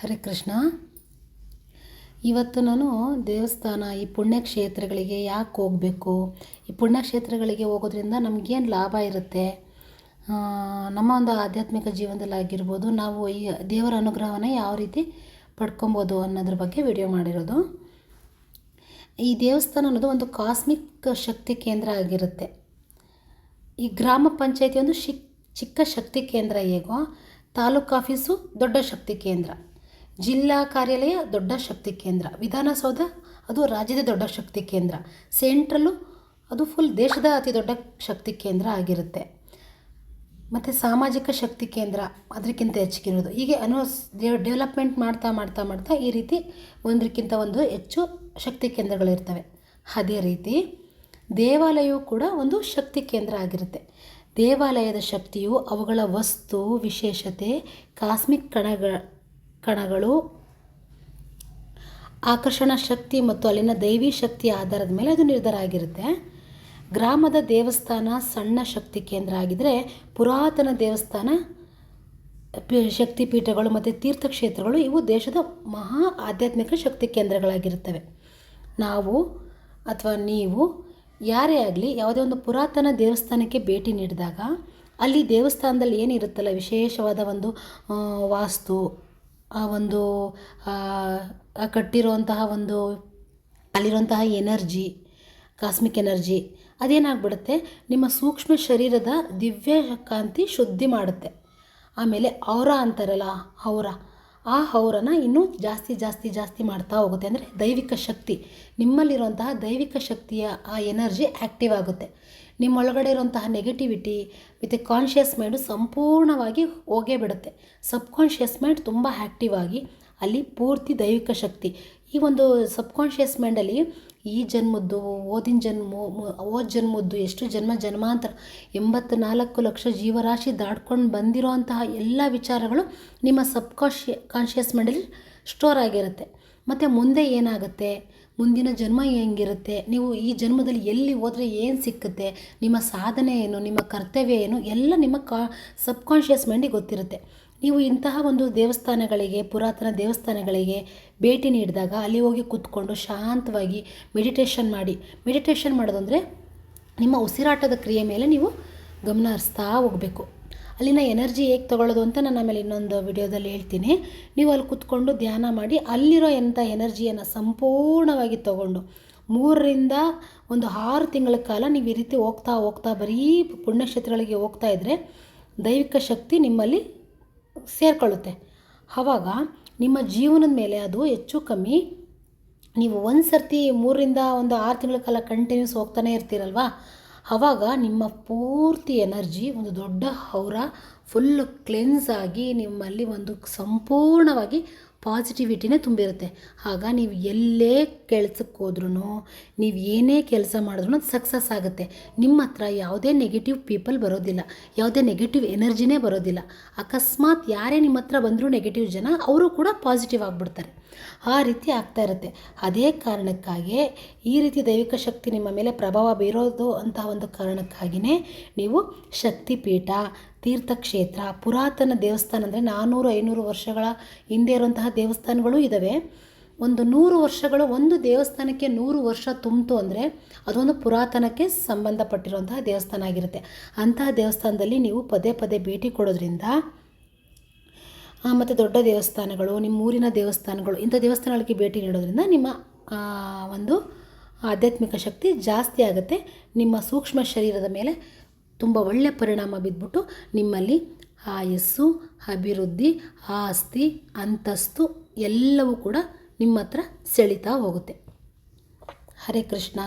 ಹರೇ ಕೃಷ್ಣ. ಇವತ್ತು ನಾನು ದೇವಸ್ಥಾನ, ಈ ಪುಣ್ಯಕ್ಷೇತ್ರಗಳಿಗೆ ಯಾಕೆ ಹೋಗಬೇಕು? ಈ ಪುಣ್ಯಕ್ಷೇತ್ರಗಳಿಗೆ ಹೋಗೋದ್ರಿಂದ ನಮಗೇನು ಲಾಭ ಇರುತ್ತೆ? ನಮ್ಮ ಒಂದು ಆಧ್ಯಾತ್ಮಿಕ ಜೀವನದಲ್ಲಿ ಆಗಿರ್ಬೋದು, ನಾವು ಈ ದೇವರ ಅನುಗ್ರಹವನ್ನು ಯಾವ ರೀತಿ ಪಡ್ಕೊಬೋದು ಅನ್ನೋದ್ರ ಬಗ್ಗೆ ವಿಡಿಯೋ ಮಾಡಿರೋದು. ಈ ದೇವಸ್ಥಾನ ಅನ್ನೋದು ಒಂದು ಕಾಸ್ಮಿಕ್ ಶಕ್ತಿ ಕೇಂದ್ರ ಆಗಿರುತ್ತೆ. ಈ ಗ್ರಾಮ ಪಂಚಾಯತಿ ಒಂದು ಶಿಕ್ ಚಿಕ್ಕ ಶಕ್ತಿ ಕೇಂದ್ರ ಹೇಗೋ, ತಾಲೂಕು ಆಫೀಸು ದೊಡ್ಡ ಶಕ್ತಿ ಕೇಂದ್ರ. ಜಿಲ್ಲಾ ಕಾರ್ಯಾಲಯ ದೊಡ್ಡ ಶಕ್ತಿ ಕೇಂದ್ರ. ವಿಧಾನಸೌಧ, ಅದು ರಾಜ್ಯದ ದೊಡ್ಡ ಶಕ್ತಿ ಕೇಂದ್ರ. ಸೆಂಟ್ರಲ್ಲು, ಅದು ಫುಲ್ ದೇಶದ ಅತಿ ದೊಡ್ಡ ಶಕ್ತಿ ಕೇಂದ್ರ ಆಗಿರುತ್ತೆ. ಮತ್ತು ಸಾಮಾಜಿಕ ಶಕ್ತಿ ಕೇಂದ್ರ ಅದಕ್ಕಿಂತ ಹೆಚ್ಚಿಗಿರೋದು. ಹೀಗೆ ಅನ್ನೋ ಡೆವಲಪ್ಮೆಂಟ್ ಮಾಡ್ತಾ ಮಾಡ್ತಾ ಮಾಡ್ತಾ ಈ ರೀತಿ ಒಂದಕ್ಕಿಂತ ಒಂದು ಹೆಚ್ಚು ಶಕ್ತಿ ಕೇಂದ್ರಗಳಿರ್ತವೆ. ಅದೇ ರೀತಿ ದೇವಾಲಯವು ಕೂಡ ಒಂದು ಶಕ್ತಿ ಕೇಂದ್ರ ಆಗಿರುತ್ತೆ. ದೇವಾಲಯದ ಶಕ್ತಿಯು ಅವುಗಳ ವಸ್ತು, ವಿಶೇಷತೆ, ಕಾಸ್ಮಿಕ್ ಕಣಗಳ ಕಣಗಳು. ಆಕರ್ಷಣ ಶಕ್ತಿ ಮತ್ತು ಅಲ್ಲಿನ ದೈವಿ ಶಕ್ತಿಯ ಆಧಾರದ ಮೇಲೆ ಅದು ನಿರ್ಧಾರ ಆಗಿರುತ್ತೆ. ಗ್ರಾಮದ ದೇವಸ್ಥಾನ ಸಣ್ಣ ಶಕ್ತಿ ಕೇಂದ್ರ ಆಗಿದ್ದರೆ ಪುರಾತನ ದೇವಸ್ಥಾನ ಶಕ್ತಿಪೀಠಗಳು ಮತ್ತು ತೀರ್ಥಕ್ಷೇತ್ರಗಳು ಇವು ದೇಶದ ಮಹಾ ಆಧ್ಯಾತ್ಮಿಕ ಶಕ್ತಿ ಕೇಂದ್ರಗಳಾಗಿರುತ್ತವೆ. ನಾವು ಅಥವಾ ನೀವು ಯಾರೇ ಆಗಲಿ ಯಾವುದೇ ಒಂದು ಪುರಾತನ ದೇವಸ್ಥಾನಕ್ಕೆ ಭೇಟಿ ನೀಡಿದಾಗ ಅಲ್ಲಿ ದೇವಸ್ಥಾನದಲ್ಲಿ ಏನಿರುತ್ತಲ್ಲ ವಿಶೇಷವಾದ ಒಂದು ವಾಸ್ತು ಆ ಒಂದು ಕಟ್ಟಿರುವಂತಹ ಒಂದು, ಅಲ್ಲಿರುವಂತಹ ಎನರ್ಜಿ, ಕಾಸ್ಮಿಕ್ ಎನರ್ಜಿ ಅದೇನಾಗ್ಬಿಡುತ್ತೆ? ನಿಮ್ಮ ಸೂಕ್ಷ್ಮ ಶರೀರದ ದಿವ್ಯ ಕಾಂತಿ ಶುದ್ಧಿ ಮಾಡುತ್ತೆ. ಆಮೇಲೆ ಔರ ಅಂತಾರಲ್ಲ ಔರ ಆ ಔರನ ಇನ್ನೂ ಜಾಸ್ತಿ ಜಾಸ್ತಿ ಜಾಸ್ತಿ ಮಾಡ್ತಾ ಹೋಗುತ್ತೆ. ಅಂದರೆ ದೈವಿಕ ಶಕ್ತಿ. ನಿಮ್ಮಲ್ಲಿರುವಂತಹ ದೈವಿಕ ಶಕ್ತಿಯ ಆ ಎನರ್ಜಿ ಆ್ಯಕ್ಟಿವ್ ಆಗುತ್ತೆ. ನಿಮ್ಮೊಳಗಡೆ ಇರುವಂತಹ ನೆಗೆಟಿವಿಟಿ ಮತ್ತು ಕಾನ್ಷಿಯಸ್ ಮೈಂಡು ಸಂಪೂರ್ಣವಾಗಿ ಹೋಗೇ ಬಿಡುತ್ತೆ. ಸಬ್ಕಾನ್ಷಿಯಸ್ ಮೈಂಡ್ ತುಂಬ ಆ್ಯಕ್ಟಿವ್ ಆಗಿ ಅಲ್ಲಿ ಪೂರ್ತಿ ದೈವಿಕ ಶಕ್ತಿ. ಈ ಒಂದು ಸಬ್ಕಾನ್ಷಿಯಸ್ ಮೈಂಡಲ್ಲಿ ಈ ಜನ್ಮದ್ದು, ಓದಿನ ಜನ್ಮ, ಓದ್ ಜನ್ಮದ್ದು, ಎಷ್ಟು ಜನ್ಮ, ಜನ್ಮಾಂತರ ಎಂಬತ್ತು ನಾಲ್ಕು ಲಕ್ಷ ಜೀವರಾಶಿ ದಾಟ್ಕೊಂಡು ಬಂದಿರೋ ಅಂತಹ ಎಲ್ಲ ವಿಚಾರಗಳು ನಿಮ್ಮ ಸಬ್ಕಾನ್ಷಿಯ ಕಾನ್ಷಿಯಸ್ ಮೈಂಡಲ್ಲಿ ಸ್ಟೋರ್ ಆಗಿರುತ್ತೆ. ಮತ್ತು ಮುಂದೆ ಏನಾಗುತ್ತೆ? ಮುಂದಿನ ಜನ್ಮ ಹೆಂಗಿರುತ್ತೆ? ನೀವು ಈ ಜನ್ಮದಲ್ಲಿ ಎಲ್ಲಿ ಹೋದರೆ ಏನು ಸಿಕ್ಕುತ್ತೆ? ನಿಮ್ಮ ಸಾಧನೆ ಏನು? ನಿಮ್ಮ ಕರ್ತವ್ಯ ಏನು? ಎಲ್ಲ ನಿಮ್ಮ ಕಾ ಸಬ್ಕಾನ್ಷಿಯಸ್ ಮೈಂಡಿಗೆ ಗೊತ್ತಿರುತ್ತೆ. ನೀವು ಇಂತಹ ಒಂದು ದೇವಸ್ಥಾನಗಳಿಗೆ, ಪುರಾತನ ದೇವಸ್ಥಾನಗಳಿಗೆ ಭೇಟಿ ನೀಡಿದಾಗ ಅಲ್ಲಿ ಹೋಗಿ ಕೂತ್ಕೊಂಡು ಶಾಂತವಾಗಿ ಮೆಡಿಟೇಷನ್ ಮಾಡಿ. ಮೆಡಿಟೇಷನ್ ಮಾಡೋದಂದರೆ ನಿಮ್ಮ ಉಸಿರಾಟದ ಕ್ರಿಯೆ ಮೇಲೆ ನೀವು ಗಮನ ಹರಿಸ್ತಾ ಹೋಗಬೇಕು. ಅಲ್ಲಿನ ಎನರ್ಜಿ ಹೇಗೆ ತಗೊಳ್ಳೋದು ಅಂತ ನಾನು ಆಮೇಲೆ ಇನ್ನೊಂದು ವಿಡಿಯೋದಲ್ಲಿ ಹೇಳ್ತೀನಿ. ನೀವು ಅಲ್ಲಿ ಕೂತ್ಕೊಂಡು ಧ್ಯಾನ ಮಾಡಿ, ಅಲ್ಲಿರೋ ಎಂಥ ಎನರ್ಜಿಯನ್ನು ಸಂಪೂರ್ಣವಾಗಿ ತಗೊಂಡು ಮೂರರಿಂದ ಒಂದು ಆರು ತಿಂಗಳ ಕಾಲ ನೀವು ಈ ರೀತಿ ಹೋಗ್ತಾ ಹೋಗ್ತಾ ಬರೀ ಪುಣ್ಯಕ್ಷೇತ್ರಗಳಿಗೆ ಹೋಗ್ತಾ ಇದ್ದರೆ ದೈವಿಕ ಶಕ್ತಿ ನಿಮ್ಮಲ್ಲಿ ಸೇರಿಕೊಳ್ಳುತ್ತೆ. ಆವಾಗ ನಿಮ್ಮ ಜೀವನದ ಮೇಲೆ ಅದು ಹೆಚ್ಚು ಕಮ್ಮಿ, ನೀವು ಒಂದು ಸರ್ತಿ ಮೂರರಿಂದ ಒಂದು ಆರು ತಿಂಗಳ ಕಾಲ ಕಂಟಿನ್ಯೂಸ್ ಹೋಗ್ತಾನೆ ಇರ್ತೀರಲ್ವಾ? ಆವಾಗ ನಿಮ್ಮ ಪೂರ್ತಿ ಎನರ್ಜಿ ಒಂದು ದೊಡ್ಡ ಹೌರ ಫುಲ್ಲು ಕ್ಲೆನ್ಸ್ ಆಗಿ ನಿಮ್ಮಲ್ಲಿ ಒಂದು ಸಂಪೂರ್ಣವಾಗಿ ಪಾಸಿಟಿವಿಟಿನೇ ತುಂಬಿರುತ್ತೆ. ಆಗ ನೀವು ಎಲ್ಲೇ ಕೆಲ್ಸಕ್ಕೆ ಹೋದ್ರೂ ನೀವು ಏನೇ ಕೆಲಸ ಮಾಡಿದ್ರೂ ಅದು ಸಕ್ಸಸ್ ಆಗುತ್ತೆ. ನಿಮ್ಮ ಹತ್ರ ಯಾವುದೇ ನೆಗೆಟಿವ್ ಪೀಪಲ್ ಬರೋದಿಲ್ಲ. ಯಾವುದೇ ನೆಗೆಟಿವ್ ಎನರ್ಜಿನೇ ಬರೋದಿಲ್ಲ. ಅಕಸ್ಮಾತ್ ಯಾರೇ ನಿಮ್ಮ ಹತ್ರ ಬಂದರೂ ನೆಗೆಟಿವ್ ಜನ, ಅವರು ಕೂಡ ಪಾಸಿಟಿವ್ ಆಗಿಬಿಡ್ತಾರೆ. ಆ ರೀತಿ ಆಗ್ತಾ ಇರುತ್ತೆ. ಅದೇ ಕಾರಣಕ್ಕಾಗಿಯೇ ಈ ರೀತಿ ದೈವಿಕ ಶಕ್ತಿ ನಿಮ್ಮ ಮೇಲೆ ಪ್ರಭಾವ ಬೀರೋದು ಅಂತಹ ಒಂದು ಕಾರಣಕ್ಕಾಗಿಯೇ ನೀವು ಶಕ್ತಿಪೀಠ, ತೀರ್ಥಕ್ಷೇತ್ರ, ಪುರಾತನ ದೇವಸ್ಥಾನ ಅಂದರೆ ನಾನ್ನೂರು ಐನೂರು ವರ್ಷಗಳ ಹಿಂದೆ ಇರುವಂತಹ ದೇವಸ್ಥಾನಗಳು ಇದ್ದಾವೆ ಒಂದು ನೂರು ವರ್ಷಗಳು ಒಂದು ದೇವಸ್ಥಾನಕ್ಕೆ ನೂರು ವರ್ಷ ತುಂಬಿತು ಅಂದರೆ ಅದೊಂದು ಪುರಾತನಕ್ಕೆ ಸಂಬಂಧಪಟ್ಟಿರುವಂತಹ ದೇವಸ್ಥಾನ ಆಗಿರುತ್ತೆ. ಅಂತಹ ದೇವಸ್ಥಾನದಲ್ಲಿ ನೀವು ಪದೇ ಪದೇ ಭೇಟಿ ಕೊಡೋದ್ರಿಂದ ಮತ್ತು ದೊಡ್ಡ ದೇವಸ್ಥಾನಗಳು ನಿಮ್ಮ ಊರಿನ ದೇವಸ್ಥಾನಗಳು, ಇಂಥ ದೇವಸ್ಥಾನಗಳಿಗೆ ಭೇಟಿ ನೀಡೋದ್ರಿಂದ ನಿಮ್ಮ ಒಂದು ಆಧ್ಯಾತ್ಮಿಕ ಶಕ್ತಿ ಜಾಸ್ತಿ ಆಗುತ್ತೆ. ನಿಮ್ಮ ಸೂಕ್ಷ್ಮ ಶರೀರದ ಮೇಲೆ ತುಂಬ ಒಳ್ಳೆಯ ಪರಿಣಾಮ ಬಿದ್ದುಬಿಟ್ಟು ನಿಮ್ಮಲ್ಲಿ ಆಯಸ್ಸು, ಅಭಿವೃದ್ಧಿ, ಆಸ್ತಿ, ಅಂತಸ್ತು ಎಲ್ಲವೂ ಕೂಡ ನಿಮ್ಮ ಹತ್ರ ಸೆಳೀತಾ ಹೋಗುತ್ತೆ. ಹರೇ ಕೃಷ್ಣ.